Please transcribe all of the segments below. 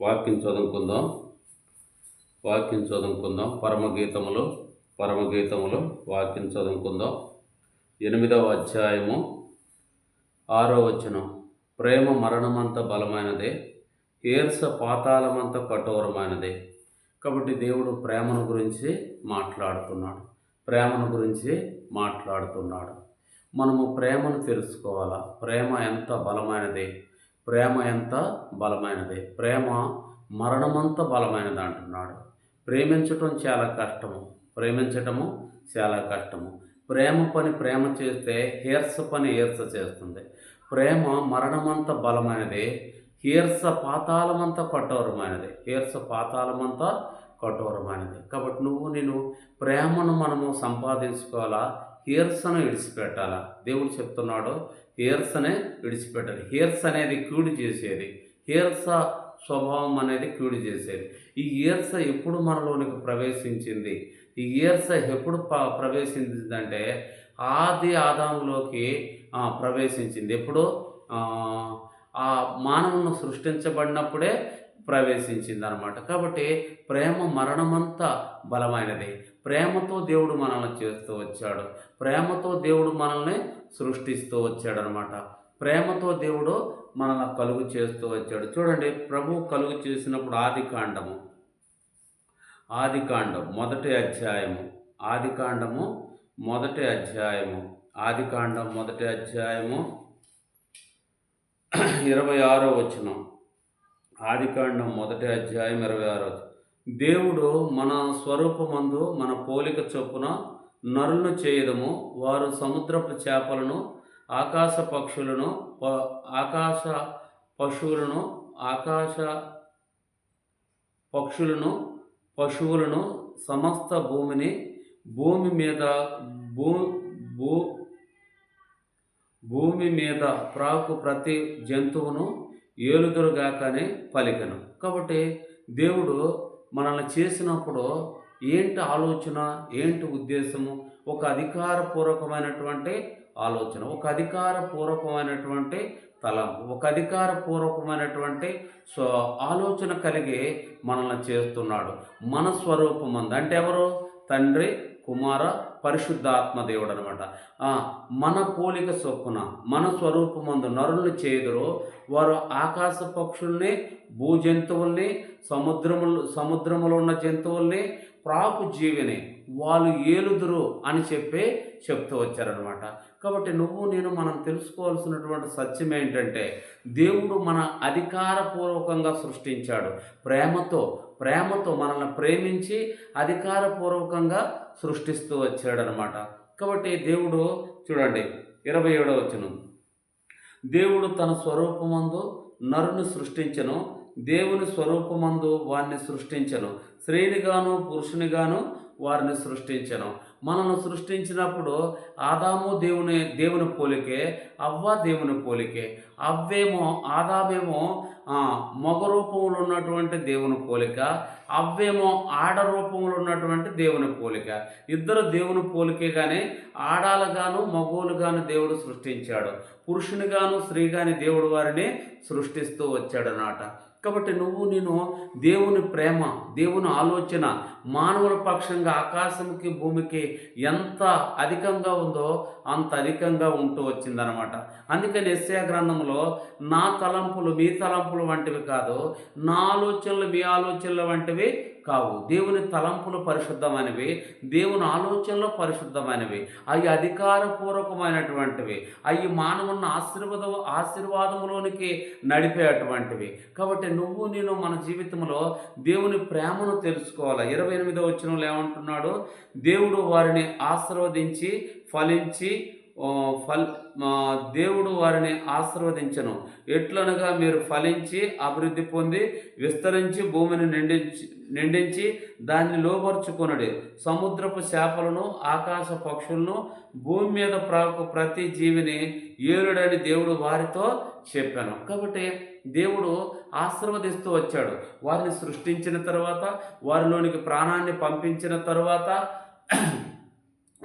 వాక్యం చదువుకుందాం. వాక్యం చదువుకుందాం. పరమగీతములు పరమగీతములు వాక్యం చదువుకుందాం. ఎనిమిదవ అధ్యాయము ఆరో వచనం. ప్రేమ మరణమంత బలమైనదే హేర్స పాతాళమంత కఠోరమైనదే. కాబట్టి దేవుడు ప్రేమను గురించి మాట్లాడుతున్నాడు. ప్రేమను గురించి మాట్లాడుతున్నాడు. మనము ప్రేమను తెలుసుకోవాలా? ప్రేమ ఎంత బలమైనది? ప్రేమ ఎంత బలమైనది? ప్రేమ మరణమంత బలమైనది అంటున్నాడు. ప్రేమించటం చాలా కష్టము. ప్రేమించటము చాలా కష్టము. ప్రేమ పని ప్రేమ చేస్తే హీర్స పని హీర్స చేస్తుంది. ప్రేమ మరణమంత బలమైనది హీర్స పాతాళమంత కఠోరమైనది. హీర్స పాతాళమంతా కఠోరమైనది. కాబట్టి నువ్వు నేను ప్రేమను మనము సంపాదించుకోవాలా? హీర్సను విడిచిపెట్టాలా. దేవుడు చెప్తున్నాడు హీర్సనే విడిచిపెట్టాలి. హెయిర్స్ అనేది క్యూడి చేసేది. హీర్స స్వభావం అనేది క్యూడి చేసేది. ఈ ఈర్స ఎప్పుడు మనలోనికి ప్రవేశించింది? ఈ ఈర్స ఎప్పుడు ప్రవేశించింది ప్రవేశించిందంటే ఆది ఆదాములోకి ప్రవేశించింది. ఎప్పుడు? ఆ, మానవును సృష్టించబడినప్పుడే ప్రవేశించింది అనమాట కాబట్టి ప్రేమ మరణమంత బలమైనది. ప్రేమతో దేవుడు మనల్ని చేస్తూ వచ్చాడు. ప్రేమతో దేవుడు మనల్ని సృష్టిస్తూ వచ్చాడు అనమాట ప్రేమతో దేవుడు మనల్ని కలుగు చేస్తూ వచ్చాడు. చూడండి ప్రభు కలుగు చేసినప్పుడు ఆది కాండము. ఆది కాండం మొదటి అధ్యాయము. ఆది కాండము మొదటి అధ్యాయము. ఆది కాండం మొదటి అధ్యాయము. ఇరవై ఆరో వచనం. ఆదికాండం మొదటి అధ్యాయం ఇరవై ఆరో దేవుడు మన స్వరూపమందు మన పోలిక చొప్పున నరులను చేయదము. వారు సముద్రపు చేపలను ఆకాశ పక్షులను ఆకాశ పశువులను ఆకాశ పక్షులను పశువులను సమస్త భూమిని భూమి మీద భూ భూ భూమి మీద ప్రాకు ప్రతి జంతువును ఏలుదురుగాకనే పలికను. కాబట్టి దేవుడు మనల్ని చేసినప్పుడు ఏంటి ఆలోచన ఏంటి ఉద్దేశము? ఒక అధికారపూర్వకమైనటువంటి ఆలోచన ఒక అధికారపూర్వకమైనటువంటి తలంపు ఒక అధికారపూర్వకమైనటువంటి స్వ ఆలోచన కలిగి మనల్ని చేస్తున్నాడు. మన స్వరూపం అంటే ఎవరు? తండ్రి కుమార పరిశుద్ధాత్మ దేవుడు అనమాట మన పోలిక చొప్పున మన స్వరూపమందు నరుల్ని చేదురు. వారు ఆకాశ పక్షుల్ని భూ జంతువుల్ని సముద్రములు సముద్రములో ఉన్న జంతువుల్ని ప్రాకు జీవిని వాళ్ళు ఏలుదురు అని చెప్పే చెప్తూ వచ్చారనమాట కాబట్టి నువ్వు నేను మనం తెలుసుకోవాల్సినటువంటి సత్యం ఏంటంటే దేవుడు మన అధికారపూర్వకంగా సృష్టించాడు. ప్రేమతో ప్రేమతో మనల్ని ప్రేమించి అధికారపూర్వకంగా సృష్టిస్తూ వచ్చాడనమాట కాబట్టి దేవుడు చూడండి ఇరవై ఏడవ వచనం. దేవుడు తన స్వరూపమందు నరుని సృష్టించను దేవుని స్వరూపమందు వారిని సృష్టించను స్త్రీనిగాను పురుషునిగాను వారిని సృష్టించను. మనను సృష్టించినప్పుడు ఆదాము దేవుని దేవుని పోలికే అవ్వ దేవుని పోలికే. అవ్వేమో ఆదామేమో మగ రూపంలో ఉన్నటువంటి దేవుని పోలిక అవ్వేమో ఆడ రూపంలో ఉన్నటువంటి దేవుని పోలిక. ఇద్దరు దేవుని పోలికే కానీ ఆడాలుగాను మగోలుగాను దేవుడు సృష్టించాడు. పురుషునిగాను స్త్రీగాని దేవుడు వారిని సృష్టిస్తూ వచ్చాడనమాట. కాబట్టి నువ్వు నేను దేవుని ప్రేమ దేవుని ఆలోచన మానవుల పక్షంగా ఆకాశంకి భూమికి ఎంత అధికంగా ఉందో అంత అధికంగా ఉంటూ వచ్చిందనమాట అందుకని ఎస్ఏ గ్రంథంలో నా తలంపులు మీ తలంపులు వంటివి కాదు నా ఆలోచనలు మీ ఆలోచనలు వంటివి కావు. దేవుని తలంపులు పరిశుద్ధమైనవి దేవుని ఆలోచనలు పరిశుద్ధమైనవి అవి అధికారపూర్వకమైనటువంటివి అవి మానవుని ఆశీర్వాద ఆశీర్వాదములోనికి నడిపేటువంటివి కాబట్టి నువ్వు నేను మన జీవితంలో దేవుని ప్రేమను తెలుసుకోవాలి? ఇరవై ఎనిమిదో వచ్చిన ఏమంటున్నాడు? దేవుడు వారిని ఆశీర్వదించి ఫలించి ఫల్ దేవుడు వారిని ఆశీర్వదించను. ఎట్లనగా మీరు ఫలించి అభివృద్ధి పొంది విస్తరించి భూమిని నిండించి నిండించి దాన్ని లోపరుచుకొనడి సముద్రపు చేపలను ఆకాశ పక్షులను భూమి మీద ప్రాకు ప్రతి జీవిని ఏలుడని దేవుడు వారితో చెప్పాను. కాబట్టి దేవుడు ఆశీర్వదిస్తూ వచ్చాడు. వారిని సృష్టించిన తర్వాత వారిలోనికి ప్రాణాన్ని పంపించిన తర్వాత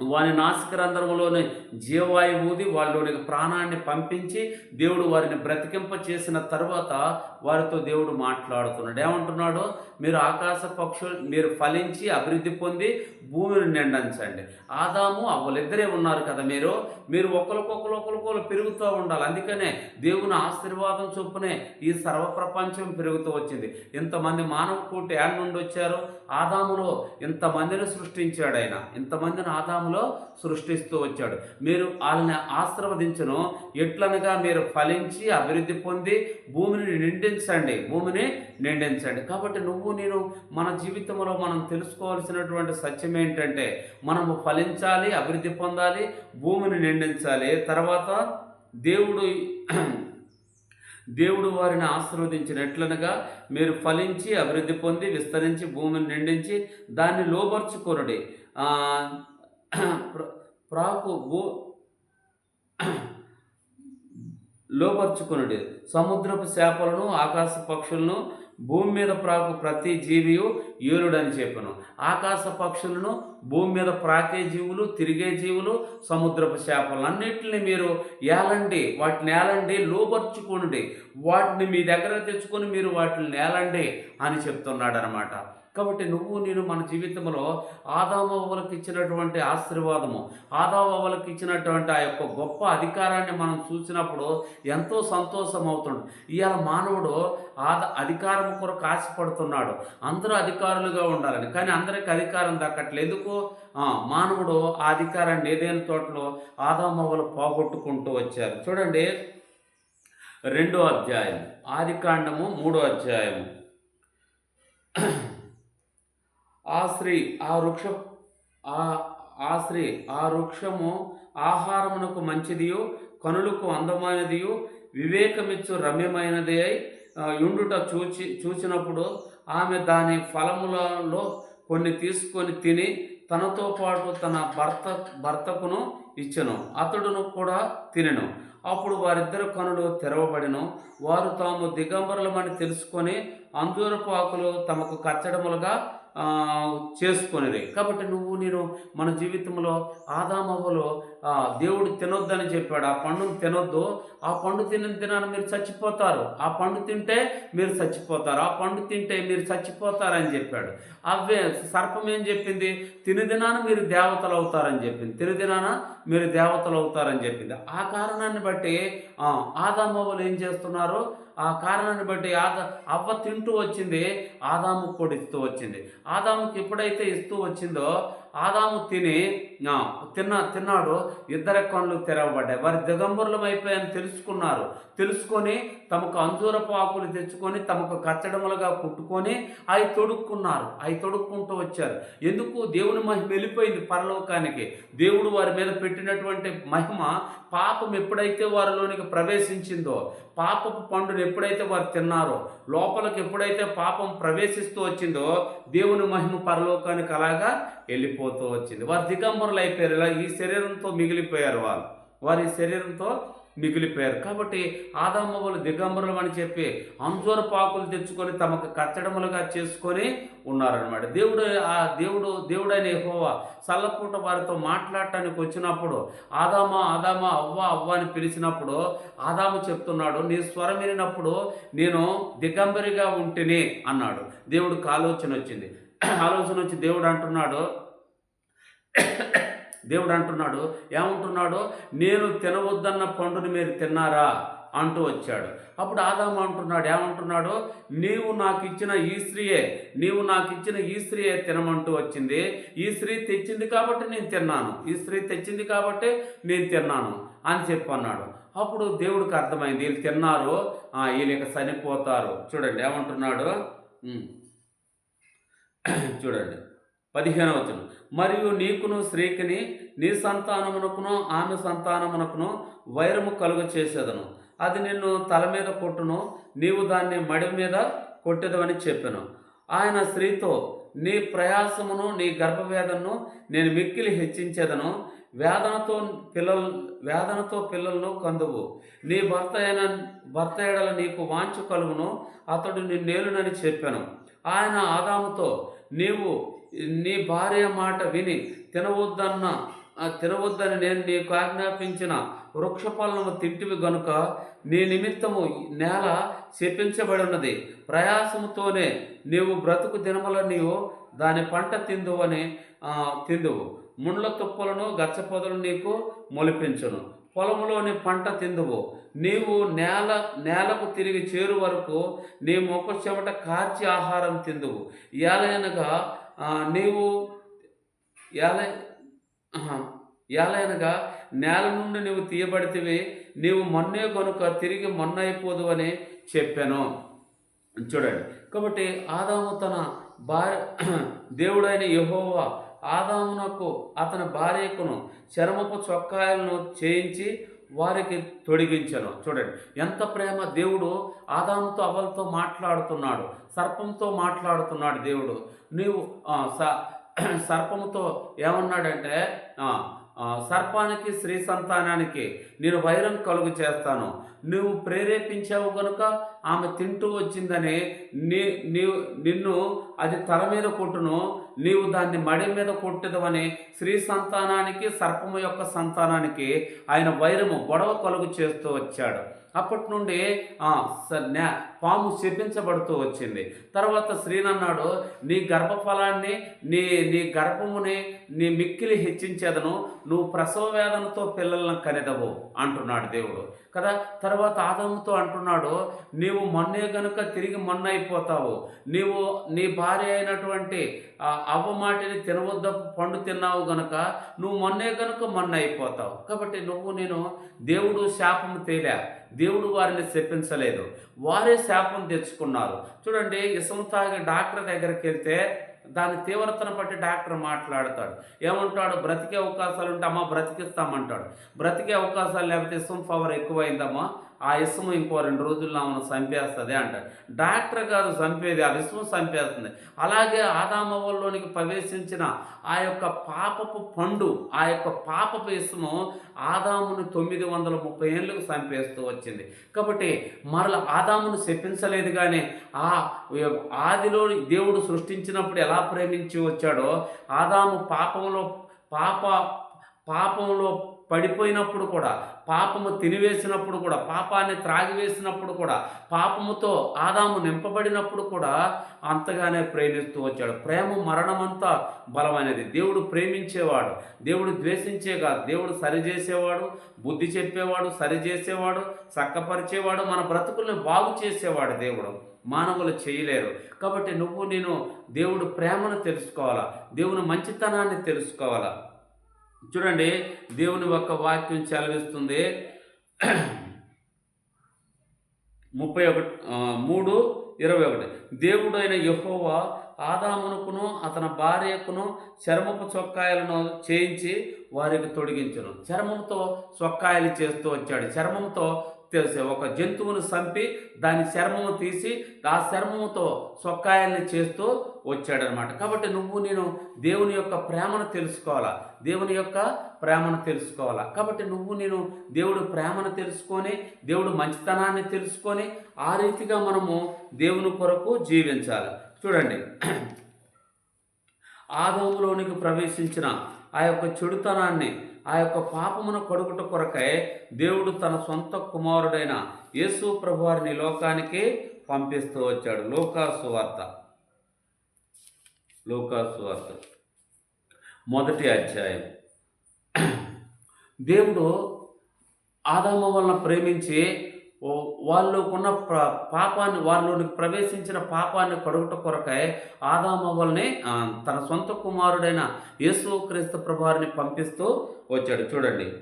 వారి నాసికరంధ్రములోని జీవవాయువు ఊది వాళ్ళలోని ప్రాణాన్ని పంపించి దేవుడు వారిని బ్రతికింప చేసిన తర్వాత వారితో దేవుడు మాట్లాడుతున్నాడు. ఏమంటున్నాడు? మీరు ఆకాశ పక్షులు మీరు ఫలించి అభివృద్ధి పొంది భూమిని నిండించండి. ఆదాము వాళ్ళిద్దరే ఉన్నారు కదా మీరు? మీరు ఒకరికొకరు ఒకరికొకరు పెరుగుతూ ఉండాలి. అందుకనే దేవుని ఆశీర్వాదం చొప్పునే ఈ సర్వప్రపంచం పెరుగుతూ వచ్చింది. ఇంతమంది మానవ కూటి యాడ్ నుండి వచ్చారు. ఆదాములో ఇంతమందిని సృష్టించాడు ఆయన. ఇంతమందిని ఆదాములో సృష్టిస్తూ వచ్చాడు. మీరు వాళ్ళని ఆశీర్వదించను. ఎట్లనగా మీరు ఫలించి అభివృద్ధి పొంది భూమిని నిండించండి. భూమిని నిండించండి. కాబట్టి నువ్వు నేను మన జీవితంలో మనం తెలుసుకోవాల్సినటువంటి సత్యం ఏంటంటే మనము ఫలించాలి అభివృద్ధి పొందాలి భూమిని నిండించాలి. తర్వాత దేవుడు దేవుడు వారిని ఆశీర్వదించినట్లనగా మీరు ఫలించి అభివృద్ధి పొంది విస్తరించి భూమిని నిండించి దాన్ని లోపరుచుకొనుడి ప్రాకు భూ లోపరుచుకునుడు. సముద్రపు చేపలను ఆకాశ పక్షులను భూమి మీద ప్రాకు ప్రతి జీవియు ఏలుడని చెప్పను. ఆకాశ పక్షులను భూమి మీద ప్రాకే జీవులు తిరిగే జీవులు సముద్రపు చేపలు అన్నిటిని మీరు ఏలండి. వాటిని ఏలండి లోపరుచుకోండి వాటిని మీ దగ్గర తెచ్చుకొని మీరు వాటిని నేలండి అని చెప్తున్నాడు అనమాట కాబట్టి నువ్వు నేను మన జీవితంలో ఆదామవ్వలకు ఇచ్చినటువంటి ఆశీర్వాదము ఆదామవ్వలకు ఇచ్చినటువంటి ఆ యొక్క గొప్ప అధికారాన్ని మనం చూసినప్పుడు ఎంతో సంతోషం అవుతుంది ఇవాళ మానవుడు ఆద అధికారం కొరకు ఆశపడుతున్నాడు. అందరూ అధికారులుగా ఉండాలని. కానీ అందరికి అధికారం దక్కట్లేదు ఎందుకు? మానవుడు ఆ అధికారాన్ని ఏదైనా తోటలో ఆదామవ్వలు పోగొట్టుకుంటూ వచ్చారు. చూడండి రెండో అధ్యాయం ఆదికాండము మూడో అధ్యాయము. ఆ స్త్రీ ఆ వృక్ష ఆ ఆ స్త్రీ ఆ వృక్షము ఆహారమునకు మంచిదియు కనులకు అందమైనదియు వివేకమిచ్చు రమ్యమైనది అయి యుండుట చూచి చూచినప్పుడు ఆమె దాని ఫలములలో కొన్ని తీసుకొని తిని తనతో పాటు తన భర్త భర్తకును ఇచ్చెను అతడును కూడా తినెను. అప్పుడు వారిద్దరు కనులు తెరవబడిను. వారు తాము దిగంబరులమని తెలుసుకొని అంజూరపు ఆకులు తమకు కచ్చడములుగా చేసుకొనిది. కాబట్టి నువ్వు నేను మన జీవితంలో ఆదామవలో దేవుడు తినొద్దని చెప్పాడు. ఆ పండును తినొద్దు. ఆ పండు తిన తినాలని మీరు చచ్చిపోతారు. ఆ పండు తింటే మీరు చచ్చిపోతారు. ఆ పండు తింటే మీరు చచ్చిపోతారని చెప్పాడు. అవే సర్పం ఏం చెప్పింది? తినదినాన మీరు దేవతలు అవుతారని చెప్పింది. తినదినాన మీరు దేవతలు అవుతారని చెప్పింది. ఆ కారణాన్ని బట్టి ఆదామవ్వలు ఏం చేస్తున్నారు? ఆ కారణాన్ని బట్టి ఆద అవ్వ తింటూ వచ్చింది. ఆదాము కూడా ఇస్తూ వచ్చింది. ఆదాముకి ఎప్పుడైతే ఇస్తూ వచ్చిందో ఆదాము తిని తిన్న తిన్నాడు. ఇద్దరి కళ్ళు తెరవబడ్డాయి. వారి దిగంబరులం అయిపోయాయని తెలుసుకున్నారు. తెలుసుకొని తమకు అంజూరపు ఆకులు తెచ్చుకొని తమకు కచ్చడములుగా కుట్టుకొని అవి తొడుక్కున్నారు. అవి తొడుక్కుంటూ వచ్చారు. ఎందుకు? దేవుని మహిమ వెళ్ళిపోయింది పరలోకానికి. దేవుడు వారి మీద పెట్టినటువంటి మహిమ పాపం ఎప్పుడైతే వారిలోనికి ప్రవేశించిందో పాపపు పండును ఎప్పుడైతే వారు తిన్నారో లోపలికి ఎప్పుడైతే పాపం ప్రవేశిస్తూ వచ్చిందో దేవుని మహిమ పరలోకానికి అలాగా వెళ్ళిపోతూ వచ్చింది. వారు దిగంబరులు అయిపోయారు ఇలా ఈ శరీరంతో మిగిలిపోయారు వాళ్ళు. వారి శరీరంతో మిగిలిపోయారు. కాబట్టి ఆదామవులు దిగంబరులు అని చెప్పి అంజూర పాకులు తెచ్చుకొని తమకు కచ్చడములుగా చేసుకొని ఉన్నారనమాట దేవుడు ఆ దేవుడు దేవుడైన హోవా చల్లపూట వారితో మాట్లాడటానికి వచ్చినప్పుడు ఆదామా ఆదామా అవ్వ అవ్వ అని పిలిచినప్పుడు ఆదామ చెప్తున్నాడు నీ స్వరం వినినప్పుడు నేను దిగంబరిగా ఉంటేనే అన్నాడు. దేవుడికి ఆలోచన వచ్చింది. ఆలోచన వచ్చి దేవుడు అంటున్నాడు దేవుడు అంటున్నాడు ఏమంటున్నాడు? నేను తినవద్దన్న పండుని మీరు తిన్నారా? అంటూ వచ్చాడు. అప్పుడు ఆదాము అంటున్నాడు ఏమంటున్నాడు? నీవు నాకు ఇచ్చిన ఈ స్త్రీయే నీవు నాకు ఇచ్చిన ఈ స్త్రీయే తినమంటూ వచ్చింది. ఈ స్త్రీ తెచ్చింది కాబట్టి నేను తిన్నాను. ఈ స్త్రీ తెచ్చింది కాబట్టి నేను తిన్నాను. అని చెప్పి అన్నాడు. అప్పుడు దేవుడికి అర్థమైంది వీళ్ళు తిన్నారు. వీళ్ళకి ఇక చనిపోతారు. చూడండి ఏమంటున్నాడు? చూడండి. పదిహేనవ వచనం. మరియు నీకును స్త్రీకిని నీ సంతానమునకును ఆమె సంతానమునకును వైరము కలుగు చేసేదను అది నిన్ను తల మీద కొట్టును నీవు దాన్ని మడి మీద కొట్టెదవని చెప్పాను. ఆయన స్త్రీతో నీ ప్రయాసమును నీ గర్భవేదను నేను మిక్కిలి హెచ్చించేదను. వేదనతో పిల్లలు వేదనతో పిల్లలను కందువు. నీ భర్త అయిన భర్త ఎడల నీకు వాంచు కలుగును. అతడు నిన్నేలునని చెప్పాను. ఆయన ఆదాముతో నీవు నీ భార్య మాట విని తినవద్దన్న తినవద్దని నేను నీకు ఆజ్ఞాపించిన వృక్షపాలను తింటివి గనుక నీ నిమిత్తము నేల శపించబడినది ఉన్నది. ప్రయాసముతోనే నీవు బ్రతుకు దినముల నీవు దాని పంట తిందువని తిందువు. ముండ్ల తుప్పలను గచ్చపొదలు నీకు మొలిపించును. పొలంలోని పంట తిందువు. నీవు నేల నేలకు తిరిగి చేరు వరకు నీ మొక్క చెమట కార్చి ఆహారం తిందువు. ఏలైనగా నీవు ఏల ఏలైనగా నేల నుండి నీవు తీయబడితివి నీవు మొన్నే కనుక తిరిగి మొన్న అయిపోదు అని చెప్పాను. చూడండి. కాబట్టి ఆదాము తన భార్య దేవుడైన యహోవా ఆదామునకు అతని భార్యకును చర్మపు చొక్కాయలను చేయించి వారికి తొడిగించను. చూడండి. ఎంత ప్రేమ దేవుడు ఆదాముతో అవలతో మాట్లాడుతున్నాడు. సర్పంతో మాట్లాడుతున్నాడు దేవుడు. నీవు స- సర్పముతో ఏమన్నాడంటే సర్పానికి స్త్రీ సంతానానికి నేను వైరం కలుగు చేస్తాను. నువ్వు ప్రేరేపించావు కనుక ఆమె తింటూ వచ్చిందని నీ నీవు నిన్ను అది తల మీద కొట్టును. నీవు దాన్ని మడి మీద కొట్టదవని స్త్రీ సంతానానికి సర్పము యొక్క సంతానానికి ఆయన వైరము గొడవ కలుగు చేస్తూ వచ్చాడు. అప్పటి నుండి స- పాము శపించబడుతూ వచ్చింది. తర్వాత శ్రీనన్నాడు నీ గర్భఫలాన్ని నీ నీ గర్భముని నీ మిక్కిలి హెచ్చించేదను నువ్వు ప్రసవ వేదనతో పిల్లలను కనెదవు అంటున్నాడు దేవుడు. కదా తర్వాత ఆదముతో అంటున్నాడు నీవు మొన్నే గనుక తిరిగి మొన్న అయిపోతావు నీవు నీ భార్య అయినటువంటి అవ్వమాటిని తినవద్ద పండు తిన్నావు గనుక నువ్వు మొన్నే గనుక మొన్న అయిపోతావు కాబట్టి నువ్వు నేను దేవుడు శాపం తేలా దేవుడు వారిని శపించలేదు. వారే శాపం తెచ్చుకున్నారు. చూడండి ఇసం తాగి డాక్టర్ దగ్గరికి వెళ్తే దాని తీవ్రతను బట్టి డాక్టర్ మాట్లాడతాడు. ఏమంటాడు? బ్రతికే అవకాశాలు ఉంటే అమ్మ బ్రతికిస్తామంటాడు. బ్రతికే అవకాశాలు లేకపోతే ఇసం పవర్ ఎక్కువైందమ్మా. ఆ ఇసుము ఇంకో రెండు రోజుల్లో ఆమెను చంపేస్తుంది అంటారు. డాక్టర్ గారు చంపేది ఆ విశ్వం చంపేస్తుంది. అలాగే ఆదామవల్లోనికి ప్రవేశించిన ఆ యొక్క పాపపు పండు ఆ యొక్క పాపపు ఇసుము ఆదామును తొమ్మిది వందల ముప్పై ఏళ్ళకు చంపేస్తూ వచ్చింది. కాబట్టి మరల ఆదామును శపించలేదు కానీ ఆ ఆదిలో దేవుడు సృష్టించినప్పుడు ఎలా ప్రేమించి వచ్చాడో ఆదాము పాపంలో పాప పాపంలో పడిపోయినప్పుడు కూడా పాపము తినివేసినప్పుడు కూడా పాపాన్ని త్రాగివేసినప్పుడు కూడా పాపముతో ఆదాము నింపబడినప్పుడు కూడా అంతగానే ప్రేమిస్తూ వచ్చాడు. ప్రేమ మరణమంతా బలమైనది. దేవుడు ప్రేమించేవాడు. దేవుడు ద్వేషించే కాదు దేవుడు సరిచేసేవాడు బుద్ధి చెప్పేవాడు సరిచేసేవాడు చక్కపరిచేవాడు మన బ్రతుకుల్ని బాగు చేసేవాడు దేవుడు. మానవులు చేయలేరు. కాబట్టి నువ్వు నేను దేవుడు ప్రేమను తెలుసుకోవాలా? దేవుని మంచితనాన్ని తెలుసుకోవాలా? చూడండి దేవుని యొక్క వాక్యం చెలవిస్తుంది ముప్పై ఒకటి మూడు ఇరవై ఒకటి. దేవుడైన యహోవా ఆదామునకును అతని భార్యకును చర్మపు చొక్కాయలను చేయించి వారికి తొడిగించను. చర్మంతో చొక్కాయలు చేస్తూ వచ్చాడు. చర్మంతో ఒక జంతువును చంపి దాని చర్మము తీసి ఆ చర్మముతో సొక్కాయల్ని చేస్తూ వచ్చాడనమాట కాబట్టి నువ్వు నేను దేవుని యొక్క ప్రేమను తెలుసుకోవాలా? దేవుని యొక్క ప్రేమను తెలుసుకోవాలా? కాబట్టి నువ్వు నేను దేవుడు ప్రేమను తెలుసుకొని దేవుడు మంచితనాన్ని తెలుసుకొని ఆ రీతిగా మనము దేవుని కొరకు జీవించాలి. చూడండి. ఆదవులోనికి ప్రవేశించిన ఆ యొక్క చెడుతనాన్ని ఆ యొక్క పాపమును కొడుకుట కొరకై దేవుడు తన సొంత కుమారుడైన యేసు ప్రభువారిని లోకానికి పంపిస్తూ వచ్చాడు. లోకాసు వార్త. లోకాసు వార్త. మొదటి అధ్యాయం. దేవుడు ఆదామ వలన ప్రేమించి వాళ్ళకున్న ప్ర పాపాన్ని వారిలోనికి ప్రవేశించిన పాపాన్ని కడుగుట కొరకై ఆదాము తన సొంత కుమారుడైన యేసు క్రీస్తు ప్రభారిని పంపిస్తూ వచ్చాడు. చూడండి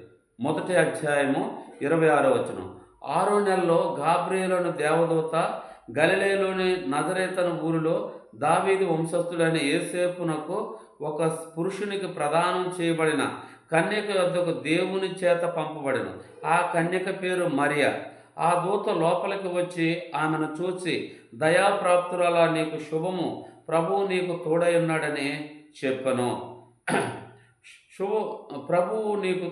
మొదటి అధ్యాయము ఇరవై ఆరో వచనం. ఆరో నెలలో గాబ్రియలోని దేవదూత గలిలేలోని నజరేతన ఊరిలో దావీది వంశస్థుడైన ఏసేపునకు ఒక పురుషునికి ప్రదానం చేయబడిన కన్యక యొద్దకు దేవుని చేత పంపబడిన. ఆ కన్యక పేరు మరియ. ఆ దూత లోపలికి వచ్చి ఆమెను చూసి దయాప్రాప్తురాలా నీకు శుభము. ప్రభువు నీకు తోడై ఉన్నాడని చెప్పను. శుభ ప్రభువు నీకు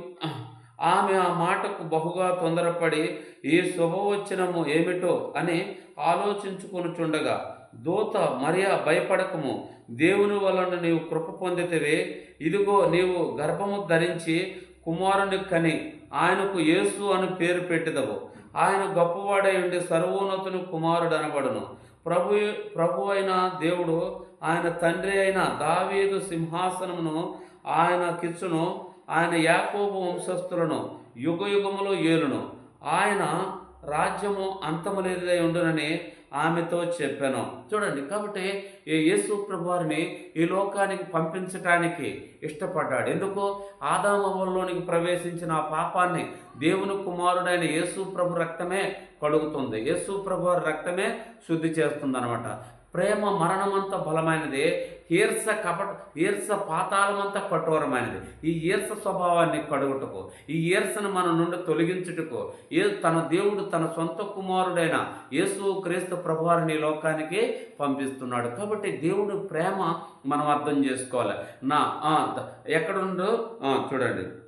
ఆమె ఆ మాటకు బహుగా తొందరపడి ఈ శుభవచనము ఏమిటో? అని ఆలోచించుకొనుచుండగా దూత మరియా భయపడకము. దేవుని వలన నీవు కృప పొందితివే. ఇదిగో నీవు గర్భము ధరించి కుమారుని కని ఆయనకు యేసు అని పేరు పెట్టిదవు. ఆయన గొప్పవాడై ఉండి సర్వోన్నతుని కుమారుడు అనబడును. ప్రభు ప్రభు అయిన దేవుడు ఆయన తండ్రి అయిన దావీదు సింహాసనమును ఆయన కిచ్చును ఆయన యాకోబు వంశస్థులను యుగ యుగములో ఏలును. ఆయన రాజ్యము అంతము లేదై ఉండునని ఆమెతో చెప్పాను. చూడండి కాబట్టి ఈ యేసు ప్రభువారిని ఈ లోకానికి పంపించటానికి ఇష్టపడ్డాడు. ఎందుకు? ఆదామవల్లోనికి ప్రవేశించిన ఆ పాపాన్ని దేవుని కుమారుడైన యేసు ప్రభు రక్తమే కడుగుతుంది. యేసు ప్రభు రక్తమే శుద్ధి చేస్తుంది అనమాట ప్రేమ మరణమంత బలమైనది. ఈర్స కపట ఈర్స పాతాళమంతా కఠోరమైనది. ఈ ఈర్స స్వభావాన్ని కడుగుటకు ఈ ఈర్సను మన నుండి తొలగించుటకు ఏ తన దేవుడు తన సొంత కుమారుడైన యేసు క్రీస్తు ప్రభువారిని లోకానికి పంపిస్తున్నాడు. కాబట్టి దేవుడు ప్రేమ మనం అర్థం చేసుకోవాలి. నా ఎక్కడుండో ద- ఎక్కడుందో చూడండి.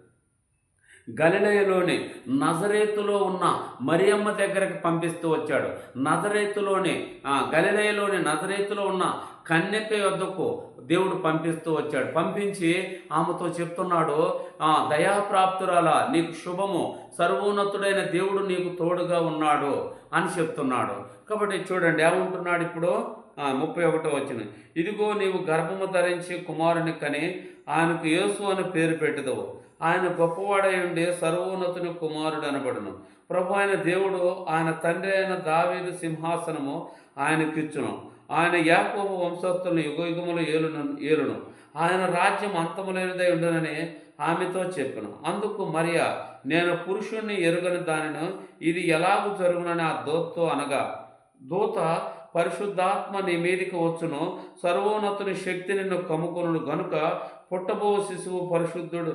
గలిలయలోని నజరేతులో ఉన్న మరియమ్మ దగ్గరకు పంపిస్తూ వచ్చాడు. నజరేతులోని గలిలయలోని నజరేతులో ఉన్న కన్యక యొద్దకు దేవుడు పంపిస్తూ వచ్చాడు. పంపించి ఆమెతో చెప్తున్నాడు ఆ, దయాప్రాప్తురాల నీకు శుభము. సర్వోన్నతుడైన దేవుడు నీకు తోడుగా ఉన్నాడు అని చెప్తున్నాడు. కాబట్టి చూడండి ఏమంటున్నాడు ఇప్పుడు? ముప్పై ఒకటో వచ్చిన ఇదిగో నీవు గర్భము ధరించి కుమారుని కని ఆయనకు యేసు అని పేరు పెట్టదవు. ఆయన గొప్పవాడై ఉండి సర్వోన్నతుని కుమారుడు అనబడును. ప్రభు అయిన దేవుడు ఆయన తండ్రి అయిన దావీదు సింహాసనము ఆయనకిచ్చును. ఆయన యాకోబు వంశస్థులను యుగ యుగములు ఏలును ఏలును. ఆయన రాజ్యం అంతము ఉండనని ఆమెతో చెప్పను. అందుకు మరియా నేను పురుషుణ్ణి ఎరుగని దానిని ఇది ఎలాగూ జరుగునని ఆ దూతతో అనగా దూత పరిశుద్ధాత్మ నీ మీదికి వచ్చును. సర్వోన్నతుని శక్తి నిన్ను కమ్ముకొను గనుక పుట్టబో శిశువు పరిశుద్ధుడు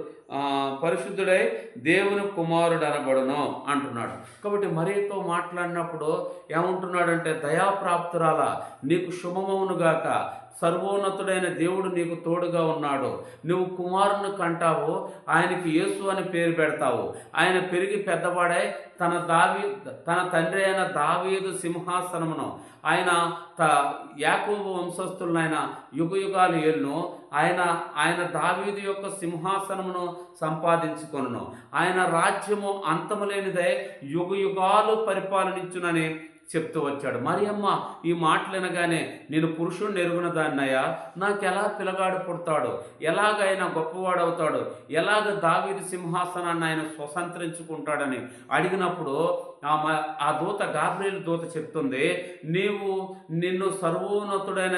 పరిశుద్ధుడై దేవుని కుమారుడు అనబడును అంటున్నాడు. కాబట్టి మరీతో మాట్లాడినప్పుడు ఏమంటున్నాడంటే దయాప్రాప్తురాల నీకు శుభమవునుగాక సర్వోన్నతుడైన దేవుడు నీకు తోడుగా ఉన్నాడు. నువ్వు కుమారుని కంటావు ఆయనకి యేసు అని పేరు పెడతావు. ఆయన పెరిగి పెద్దవాడై తన దావి తన తండ్రి అయిన దావీదు సింహాసనమును ఆయన త యాకోబు వంశస్థులైన యుగ యుగాలు ఏళ్ళను ఆయన ఆయన దావీదు యొక్క సింహాసనమును సంపాదించుకొనును. ఆయన రాజ్యము అంతము లేనిదై యుగ యుగాలు పరిపాలనించునని చెప్తూ వచ్చాడు మరియమ్మ ఈ మాటలు వినగానే నేను పురుషుణ్ణి ఎరుగున దాన్నయ్యా. నాకు ఎలా పిల్లగాడు పుడతాడు? ఎలాగైనా గొప్పవాడవుతాడు? ఎలాగ దావీది సింహాసనాన్ని ఆయన స్వతంత్రించుకుంటాడని అడిగినప్పుడు ఆ దూత గాబ్రియల్ దూత చెప్తుంది నీవు నిన్ను సర్వోన్నతుడైన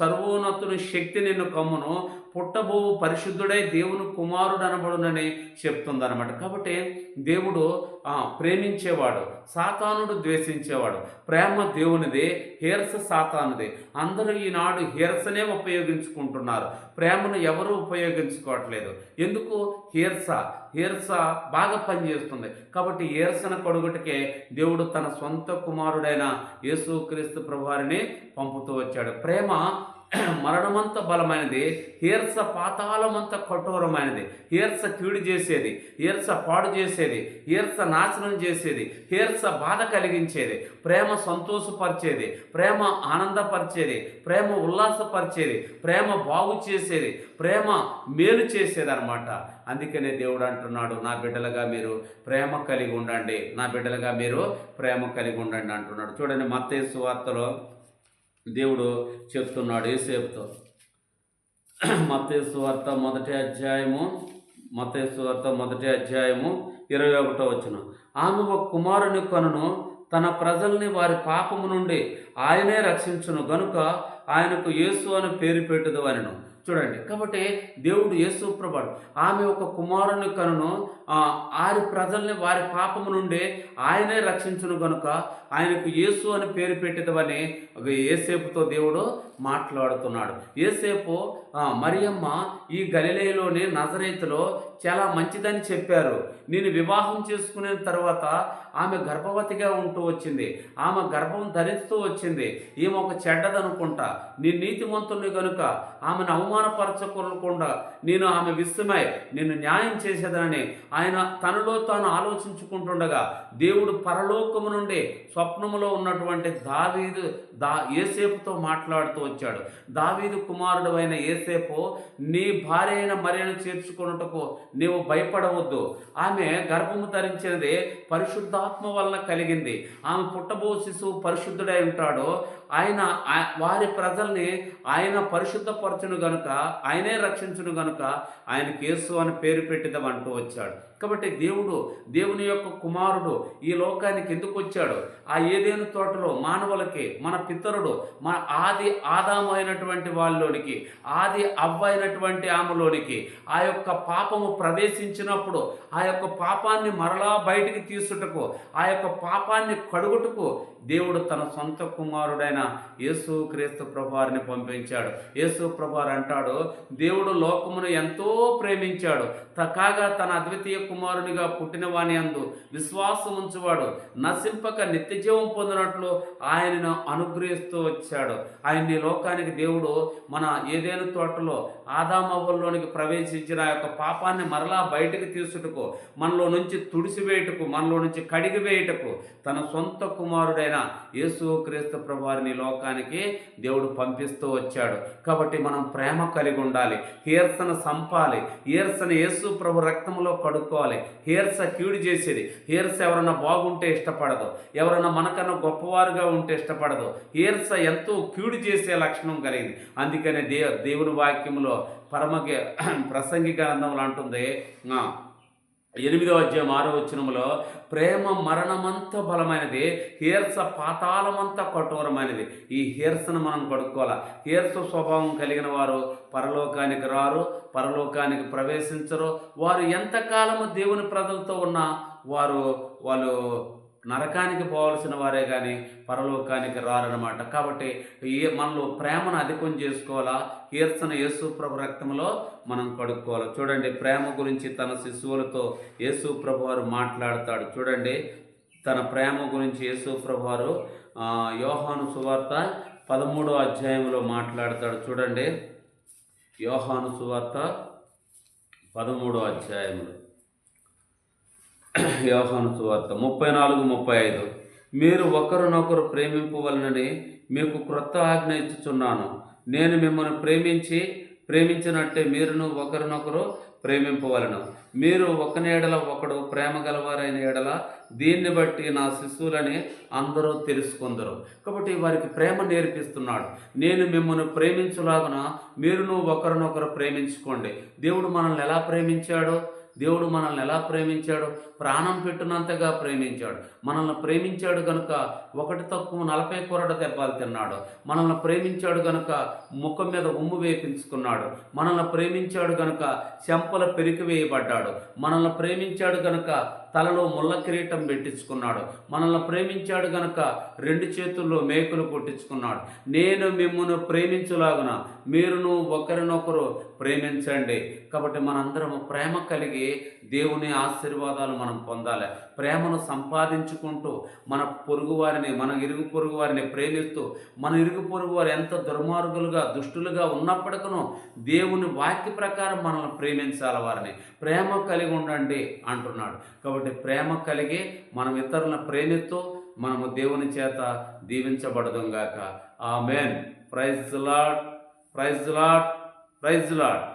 సర్వోన్నతుని శక్తి నిన్ను కమ్మును. పుట్టబో పరిశుద్ధుడై దేవుని కుమారుడు అనబడునని చెప్తుంది అనమాట కాబట్టి దేవుడు ప్రేమించేవాడు సాతానుడు ద్వేషించేవాడు. ప్రేమ దేవునిదే హీర్స సాతానుదే. అందరూ ఈనాడు హీర్సనే ఉపయోగించుకుంటున్నారు. ప్రేమను ఎవరు ఉపయోగించుకోవట్లేదు. ఎందుకు? హీర్స హీర్స బాగా పనిచేస్తుంది. కాబట్టి హీర్సన కొడుగుటికే దేవుడు తన సొంత కుమారుడైన యేసుక్రీస్తు ప్రభువారిని పంపుతూ వచ్చాడు. ప్రేమ మరణమంత బలమైనది హీర్స పాతాళమంత కఠోరమైనది హీర్స కీడు చేసేది హీర్స పాడు చేసేది హీర్స నాశనం చేసేది హీర్స బాధ కలిగించేది ప్రేమ సంతోషపరిచేది ప్రేమ ఆనందపరిచేది ప్రేమ ఉల్లాసపరిచేది ప్రేమ బాగు చేసేది ప్రేమ మేలు చేసేది అనమాట అందుకనే దేవుడు అంటున్నాడు నా బిడ్డలుగా మీరు ప్రేమ కలిగి ఉండండి నా బిడ్డలుగా మీరు ప్రేమ కలిగి ఉండండి అంటున్నాడు. చూడండి మత్తయి వార్తలో దేవుడు చెప్తున్నాడు ఏసేపుతో మత్తయి వార్త మొదటి అధ్యాయము మత్తయి వార్త మొదటి అధ్యాయము ఇరవై ఒకటో వచ్చిన ఆమె ఒక కుమారుని కొనను తన ప్రజల్ని వారి పాపము నుండి ఆయనే రక్షించును గనుక ఆయనకు యేసు అని పేరు పెట్టుదు అనను చూడండి కాబట్టి దేవుడు యేసు ప్రభాడు ఆమె ఒక కుమారుని కనును ఆరి ప్రజల్ని వారి పాపము నుండి ఆయనే రక్షించును గనుక ఆయనకు యేసు అని పేరు పెట్టేదవని ఏసేపుతో దేవుడు మాట్లాడుతున్నాడు. ఏసేపు మరియమ్మ ఈ గలిలేలోని నజరైతులో చాలా మంచిదని చెప్పారు. నేను వివాహం చేసుకునే తర్వాత ఆమె గర్భవతిగా ఉంటూ వచ్చింది. ఆమె గర్భం ధరిస్తూ వచ్చింది. ఈమె ఒక చెడ్డదనుకుంటా. నీ నీతిమంతుని గనుక ఆమెను అవమానపరచకుండా నేను ఆమె విస్మై నేను న్యాయం చేసేదనని ఆయన తనలో తాను ఆలోచించుకుంటుండగా దేవుడు పరలోకము నుండి స్వప్నములో ఉన్నటువంటి దావీదు దా ఏసేపుతో మాట్లాడుతూ వచ్చాడు. దావీదు కుమారుడు అయిన ఏసేపు నీ భార్య అయిన మరియను చేర్చుకున్నటకు నీవు భయపడవద్దు. ఆమె గర్భము ధరించినది పరిశుద్ధాత్మ వలన కలిగింది. ఆమె పుట్టబో శిశువు పరిశుద్ధుడై ఉంటాడు. ఆయన వారి ప్రజల్ని ఆయన పరిశుద్ధపరచును గనుక ఆయనే రక్షించును గనుక ఆయన కేసు అని పేరు పెట్టిదమంటూ అంటూ వచ్చాడు. కాబట్టి దేవుడు దేవుని యొక్క కుమారుడు ఈ లోకానికి ఎందుకు వచ్చాడు? ఆ ఏదేను తోటలో మానవులకి మన పితరుడు మన ఆది ఆదాము అయినటువంటి వాళ్ళలోనికి ఆది అవ్వైనటువంటి అయినటువంటి ఆమెలోనికి ఆ యొక్క పాపము ప్రవేశించినప్పుడు ఆ యొక్క పాపాన్ని మరలా బయటికి తీసుటకు ఆ యొక్క పాపాన్ని కడుగుటకు దేవుడు తన సొంత కుమారుడైన యేసు క్రీస్తు ప్రభువారిని పంపించాడు. యేసు ప్రభువారు అంటాడు దేవుడు లోకమును ఎంతో ప్రేమించాడు. తకాగా కాగా తన అద్వితీయ కుమారునిగా పుట్టినవాని అందు విశ్వాసం ఉంచువాడు. నశింపక నిత్యజీవం పొందినట్లు ఆయనను అనుగ్రహిస్తూ వచ్చాడు. ఆయన్ని లోకానికి దేవుడు మన ఏదేను తోటలో ఆదామవ్వల్లోనికి ప్రవేశించిన ఆ యొక్క పాపాన్ని మరలా బయటకు తీసుటకు మనలో నుంచి తుడిసివేయటకు మనలో నుంచి కడిగివేయటకు తన సొంత కుమారుడైన యేసు క్రీస్తు ప్రభువారిని లోకానికి దేవుడు పంపిస్తూ వచ్చాడు. కాబట్టి మనం ప్రేమ కలిగి ఉండాలి కీర్తన సంపాలి. హీర్సన యేసు ప్రభు రక్తంలో కడుక్కోవాలి హీర్స కీడు చేసేది. హీర్స ఎవరన్నా బాగుంటే ఇష్టపడదు. ఎవరన్నా మనకన్నా గొప్పవారుగా ఉంటే ఇష్టపడదు. హీర్స ఎంతో కీడు చేసే లక్షణం కలిగింది. అందుకనే దే దేవుని వాక్యంలో పరమకి ప్రసంగి గ్రంథంలో అంటుంది ఎనిమిదవ అధ్యాయం ఆరో వచ్చినములో ప్రేమ మరణమంత బలమైనది హీర్స పాతాళమంత కఠోరమైనది. ఈ హీర్సను మనం కడుక్కోవాలి హీర్స స్వభావం కలిగిన వారు పరలోకానికి రారు పరలోకానికి ప్రవేశించరు. వారు ఎంతకాలము దేవుని ప్రజలతో ఉన్నా వారు వాళ్ళు నరకానికి పోవాల్సిన వారే కానీ పరలోకానికి రారనమాట కాబట్టి ఏ మనలో ప్రేమను అధికం చేసుకోవాలా? కీర్తన యేసుప్రభు రక్తంలో మనం కడుక్కోవాలి? చూడండి ప్రేమ గురించి తన శిశువులతో యేసుప్రభు వారు మాట్లాడతాడు. చూడండి తన ప్రేమ గురించి యేసుప్రభు వారు యోహాను సువార్త పదమూడో అధ్యాయంలో మాట్లాడతాడు. చూడండి యోహాను సువార్త పదమూడో అధ్యాయంలో యోహాను సువార్త ముప్పై నాలుగు ముప్పై ఐదు. మీరు ఒకరినొకరు ప్రేమింపవలనని మీకు క్రొత్త ఆజ్ఞ ఇచ్చుచున్నాను. నేను మిమ్మల్ని ప్రేమించి ప్రేమించినట్టే మీరును ఒకరినొకరు ప్రేమింపవలను. మీరు ఒకని ఎడల ఒకడు ప్రేమ గలవారైన ఎడల దీన్ని బట్టి నా శిశువులని అందరూ తెలుసుకుందరు. కాబట్టి వారికి ప్రేమ నేర్పిస్తున్నాడు. నేను మిమ్మల్ని ప్రేమించులాగున మీరును ఒకరినొకరు ప్రేమించుకోండి. దేవుడు మనల్ని ఎలా ప్రేమించాడు? దేవుడు మనల్ని ఎలా ప్రేమించాడు? ప్రాణం పెట్టినంతగా ప్రేమించాడు. మనల్ని ప్రేమించాడు గనుక ఒకటి తక్కువ నలభై కొరడ దెబ్బలు తిన్నాడు. మనల్ని ప్రేమించాడు గనుక ముఖం మీద ఉమ్ము వేపించుకున్నాడు. మనల్ని ప్రేమించాడు గనుక చెంపల పెరికి వేయబడ్డాడు. మనల్ని ప్రేమించాడు గనుక తలలో ముళ్ళ కిరీటం పెట్టించుకున్నాడు. మనల్ని ప్రేమించాడు గనుక రెండు చేతుల్లో మేకులు కొట్టించుకున్నాడు. నేను మిమ్మల్ని ప్రేమించులాగున మీరును ఒకరినొకరు ప్రేమించండి. కాబట్టి మనందరం ప్రేమ కలిగి దేవుని ఆశీర్వాదాలు మనం మనం పొందాలి. ప్రేమను సంపాదించుకుంటూ మన పొరుగు వారిని మన ఇరుగు పొరుగు వారిని ప్రేమిస్తూ మన ఇరుగు పొరుగు వారు ఎంత దుర్మార్గులుగా దుష్టులుగా ఉన్నప్పటికను దేవుని వాక్య ప్రకారం మనల్ని ప్రేమించాలి వారిని. ప్రేమ కలిగి ఉండండి అంటున్నాడు. కాబట్టి ప్రేమ కలిగి మనం ఇతరులను ప్రేమిస్తూ మనము దేవుని చేత దీవించబడదాం గాక. ఆ main praise lord praise lord praise lord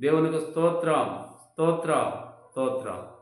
దేవునికి స్తోత్రం. స్తోత్రం. స్తోత్రం.